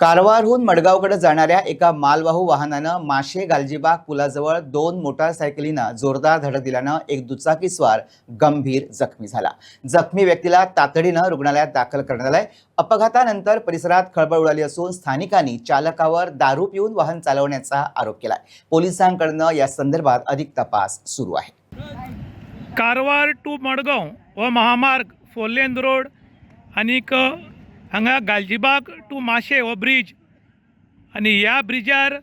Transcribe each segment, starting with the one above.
कारवारहून मडगावकडे जाणाऱ्या एका मालवाहू वाहनानं माशे गालजीबाग पुलाजवळ दोन मोटारसायकलींना जोरदार धडक दिल्यानं एक दुचाकीस्वार गंभीर जखमी झाला. जखमी व्यक्तीला तातडीनं रुग्णालयात दाखल करण्यात आलंय. अपघातानंतर परिसरात खळबळ उडाली असून स्थानिकांनी चालकावर दारू पिऊन वाहन चालवण्याचा आरोप केलाय. पोलिसांकडनं या संदर्भात अधिक तपास सुरू आहे. कारवार टू मडगाव व महामार्ग फोरलेन रोड आणि हांगा गालजीबाग टू माशे हो ब्रीज. आनी ह्या ब्रिजार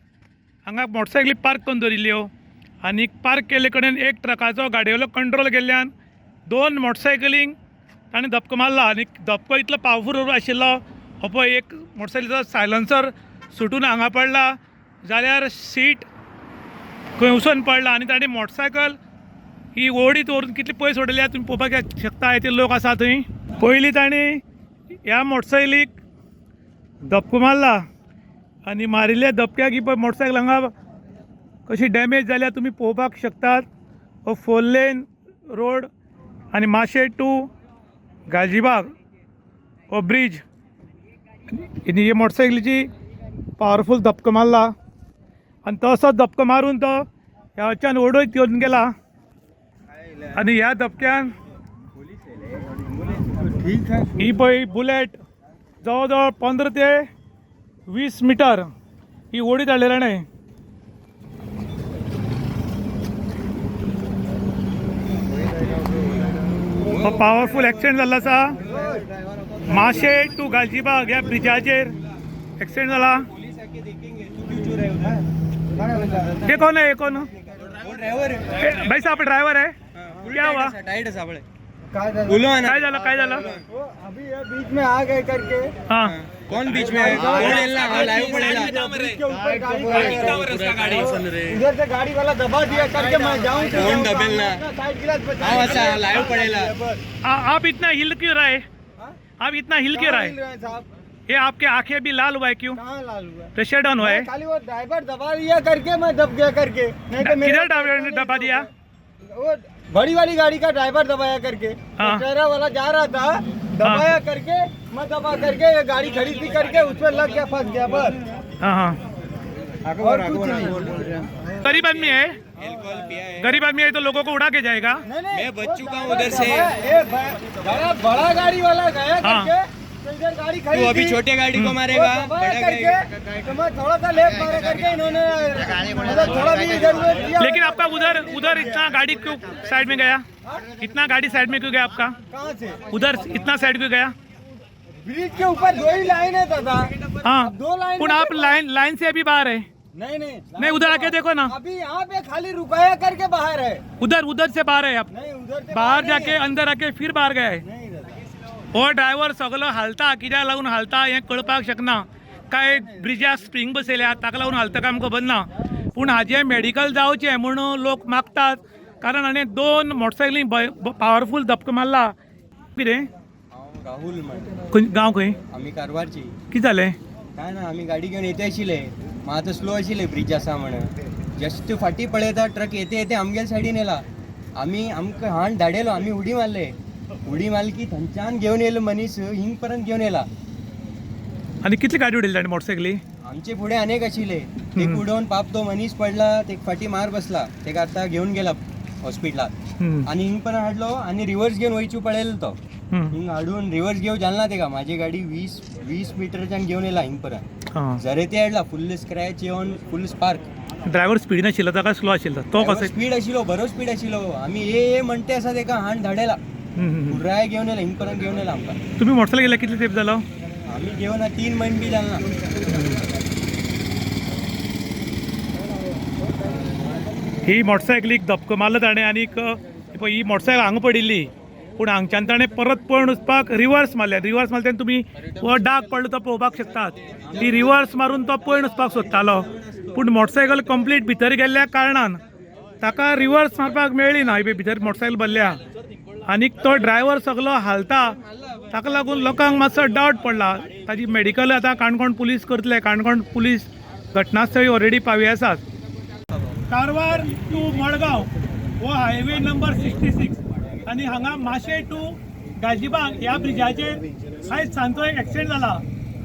हांगा मोटरसायकली पार्क करून दवरिल्ल्यो. आनी पार्क केल्ले कडेन एक ट्रकाचो गाडयेलो कंट्रोल गेल्ल्यान दोन मोटरसायकलींक ताणें धपको मारला. आनी धपको इतलो पावरफूल आशिल्लो. हो पळय एक मोटरसायकलीचो सायलन्सर सुटून हांगा पडला. जाल्यार सीट खंय वचून पडला. आनी ताणें मोटरसायकल ही ओडीत व्हरून कितली पयस उडयल्या तुमी पळोवपाक शकता ते लोक आसा थंय. पयलीं ताणें ह्या मोटरसायकलीक धपको मारला आनी मारिल्ल्या धपक्याक ही पळय मोटरसायकल हांगा कशी डॅमेज जाल्या तुमी पळोवपाक शकतात. हो फोर लेन रोड आनी माशे टू गालजीबाग हो ब्रीज. आनी हे मोटरसायकलीची पावरफूल धपको मारला आनी तसोच धपको मारून तो ह्याच्यान ओडोयत येवन गेला. आनी ह्या धपक्यान ही पळय बुलेट जवळ जवळ पंदरा ते वीस मिटर ही ओडीत हाडलेल्याणे हो पावरफूल एक्सिडेंट जाल्लो आसा माशे टू गालजीबाग ह्या ब्रिजाचेर. एक्सिडेंट जाला ये कौन है ये कौन ए, भाई साहब ड्राइवर है क्या हुआ? टाइट है बोलो काय झालं काय झालं? अभी ये बीच में आ गए करके। हा। कौन बीच में है। हाँ, उधर से गाड़ी वाला दबा दिया करके मैं जाऊँ तो कौन दबेलना? हाँ, अच्छा, लाइव पड़ेगा। आप इतना हिल क्यों रहे? आप इतना हिल क्यों रहे? हिल रहे हैं साहब? ये आपके आँखें भी लाल हुआ है क्यों? लाल हुआ है? प्रेशर डाउन हुआ है। खाली वो ड्राइवर दबा दिया करके मैं दब गया करके। नहीं तो मेरा किधर ड्राइवर ने दबा दिया? वो बड़ी वाली गाड़ी का ड्राइवर दबाया करके। हाँ। ट्रेरा वाला जा रहा था दबाया करके मैं दबा करके ये गाड़ी खड़ी थी करके उसमें लग गया फंस गया बस। हाँ हाँ। गरीब आदमी है? है। गरीब आदमी है तो लोगों को उड़ा के जाएगा। नहीं नहीं मैं बच का चुका हूँ उधर से। बड़ा गाड़ी वाला गया हाँ। करके। तो इधर तू अभी छोटे गाड़ी को मारेगा बड़ा गाड़ी। थोड़ा सा लेफ़्ट मारा करके इन्होंने मतलब थोड़ा भी इधर लेकिन आपका उधर उधर इतना गाड़ी क्यों साइड में गया? इतना गाड़ी साइड में क्यों गया आपका? उधर इतना साइड क्यों गया? ब्रिज के ऊपर दो ही लाइन है दादा। हाँ दो लाइन आप लाइन लाइन से अभी बाहर है। नहीं नहीं नहीं उधर आके देखो ना। अभी यहाँ पे खाली रुकाया करके बाहर है। उधर उधर से बाहर है आप। नहीं उधर बाहर जाके अंदर आके फिर बाहर गए हो ड्रायव्हर सगळो हालता कित्याक लागून हालता हें कळपाक शकना. काय ब्रिजाक स्प्रिंग बसयल्या ताका लागून हालता काय आमकां खबर ना. पूण हाजें मेडिकल जावचें म्हूण लोक मागतात. कारण हाणें दोन मोटरसायकली पावरफूल धपको मारला. कितें राहुल गांव खंय? आम्ही कारवारची. कितें जालें काय ना आम्ही गाडी घेऊन येते आशिल्ले मग आता स्लो आशिल्ले ब्रिज आसा म्हणून जस्ट फाटी पळयता ट्रक येते येते आमगेल सायडीन येला. आमी आमकां हाण धाडेलो आमी उडी मारले. उडी मारली की थंयच्यान घेवन येयलो मनीस हिंग पर्यंत घेवन येला आनी कितली गाडी उडयली ताणें मोटरसायकली? आमचे पुढे अनेक आशिल्ले ते हम्म. उडोवन पाप तो मनीस पडला ते फाटी मार बसला. तेका आता घेऊन गेला हॉस्पिटलात आणि हिंग पर्यंत हाडलो आणि रिव्हर्स घेऊन वयचू पळयलो तो. हिंग हाडून रिव्हर्स घेऊ जालना तेका माझी गाडी वीस वीस मिटरच्यान घेऊन येला हिंग पर्यंत. जरे ते हाडला फुल्ल स्क्रॅच येवन फुल स्पार्क ड्रायव्हर स्पीड नाशिल्लो ताका स्लो आशिल्लो तो कसो? स्पीड आशिल्लो बरो स्पीड आशिल्लो आमी ए ए म्हणटे आसा तेका हाण धाडेला. पुराय घेवन येला हिंग पर्यंत घेवन येला आमकां. तुम्ही मोटरसायकल गेल्या कितले तेप जालो आमी घेवन तीन महिने बी जालना ही मोटरसायकलीक धपको मारलो ताणें आनीक पळय ही मोटरसायकल हांगा पडिल्ली. पूण हांगच्यान ताणें परत पळोवन वचपाक रिवर्स मारले रिवर्स मारले तेन्ना तुमी हो डाग पडलो तो पळोवपाक शकतात. ही रिवर्स मारून तो पळोवन वचपाक सोदतालो. पूण मोटरसायकल कंप्लीट भितर गेल्ल्या कारणान ताका रिवर्स मारपाक मेळ्ळी ना. ही भितर मोटरसायकल भरल्या. आनीक तो ड्रायव्हर सगलो हालता ताका लागून लोकांक मातसो डावट पडला. ताजी मेडिकल आतां काणकोण पुलीस करतले काणकोण पुलीस घटनास्थळी ऑलरेडी पावी आसात. कारवार टू मडगांव हो हायवे नंबर सिक्स्टी सिक्स आनी हांगा माशे टू गाजीबाग ह्या ब्रिजाचेर आयज सांजचो एक एक्सिडेंट जाला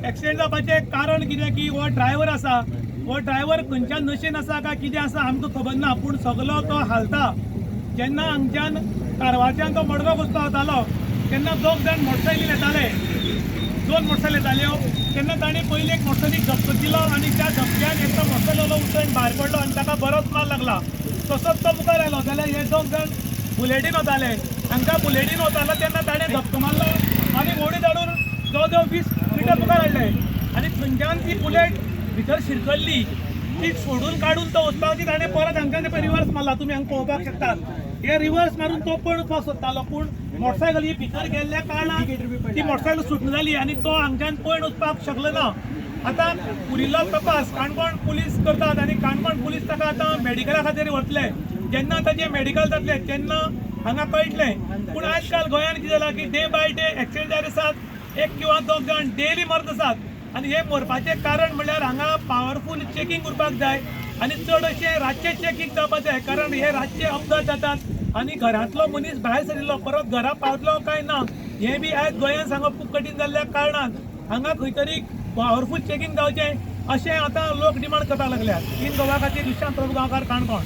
एक्सिडेंट जावपाचें कारण कितें की हो ड्रायव्हर आसा. हो ड्रायव्हर खंयच्या नशेन आसा काय कितें आसा आमकां खबर ना पूण सगलो तो हालता. जेन्ना हांगच्यान कारवारच्यान तो मडगांव वचपा वतालो तेन्ना दोग जाण मोटरसायकलीन येताले दोन मोटरसायकल येताल्यो तेन्ना ताणें पयलीं एक मोटरसायकल धपको दिलो आनी त्या धपक्यान एकटो मोटरसायकल उठून भायर पडलो आनी ताका बरोच मार लागला. तसोच तो मुखार आयलो जाल्यार हे दोग जाण बुलेटीन वताले हांकां बुलेटीन वतालो तेन्ना ताणें धपको मारलो आनी व्हडी धाडून जवळ जवळ वीस मिटर मुखार हाडले आनी थंयच्यान ती बुलेट भितर शिरकल्ली ती सोडून काडून तो वचपाची ताणें परत हांकां ते रिवर्स मारला. तुमी हांगा पळोवपाक शकतात हे रिवर्स मारून तो पण वचपाक सोदतालो पूण मोटरसायकल ही भितर गेल्ल्या कारणान ती मोटरसायकल सुटून जाली आनी तो हांगच्यान पळय वचपाक शकलो ना. आतां उरिल्लो तपास. काणकोण पुलीस करतात आनी काणकोण पुलीस ताका आतां मेडिकला खातीर व्हरतले जेन्ना ताचें मेडिकल जातलें तेन्ना हांगा कळटलें पूण आयज काल गोंयांत कितें जालां की डे बाय डे एक्सिडेंट जायत आसात एक किंवा दोन जाण डेली मरत आसात आनी हे मरपाचें कारण म्हणल्यार हांगा पावरफूल चेकींग करपाक जाय. आनी चड अशें रातचें चेकींग जावपाचें कारण हे रातचे अपघात जातात. आनी घरांतलो मनीस भायर सरिल्लो परत घरा पावतलो काय ना हें बी आयज गोंयांत सांगप खूब कठीण जाल्ल्या कारणान हांगा खंय तरी पॉवरफूल चेकींग जावचें. अशें आतां लोक डिमांड करपाक लागल्यात. इन गोवा खातीर विशांत प्रभू गांवकार काणकोण.